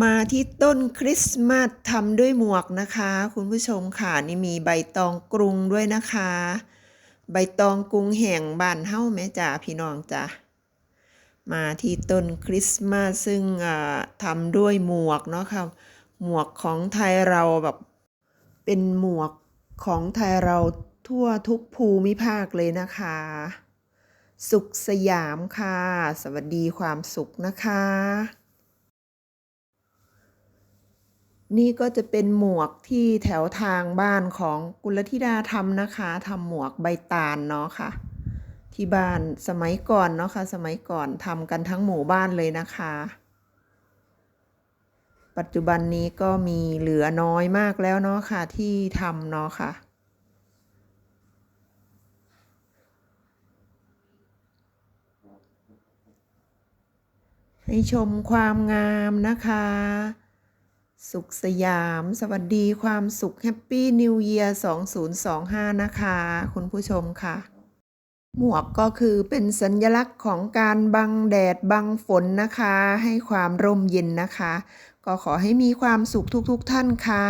มาที่ต้นคริสต์มาสทำด้วยหมวกนะคะ คุณผู้ชมค่ะนี่มีใบตองกรุงด้วยนะคะ ใบตองกรุงแห่งบ้านเฮ้าแม่จ๋าพี่น้องจ้ะมาที่ต้นคริสต์มาสซึ่งอ่าทำด้วยหมวกเนาะค่ะหมวกของไทยเราแบบเป็นหมวกของไทยเราทั่วทุกภูมิภาคเลยนะคะ สุขสยามค่ะ สวัสดีความสุขนะคะ นี่ก็จะเป็นหมวกที่แถวทางบ้านของกุลธิดาทำนะคะทำหมวกใบตาลเนาะค่ะ ที่บ้านสมัยก่อนเนาะค่ะ สมัยก่อนทำกันทั้งหมู่บ้านเลยนะคะ ปัจจุบันนี้ก็มีเหลือน้อยมากแล้วเนาะค่ะที่ทำเนาะค่ะให้ชมความงามนะคะ สุขสยาม สวัสดีความสุขแฮปปี้นิวเยียร์2025 นะคะ คุณผู้ชมค่ะ หมวกก็คือเป็นสัญลักษณ์ของการบังแดดบังฝนนะคะ ให้ความร่มเย็นนะคะ ก็ขอให้มีความสุขทุกๆทท่านค่ะ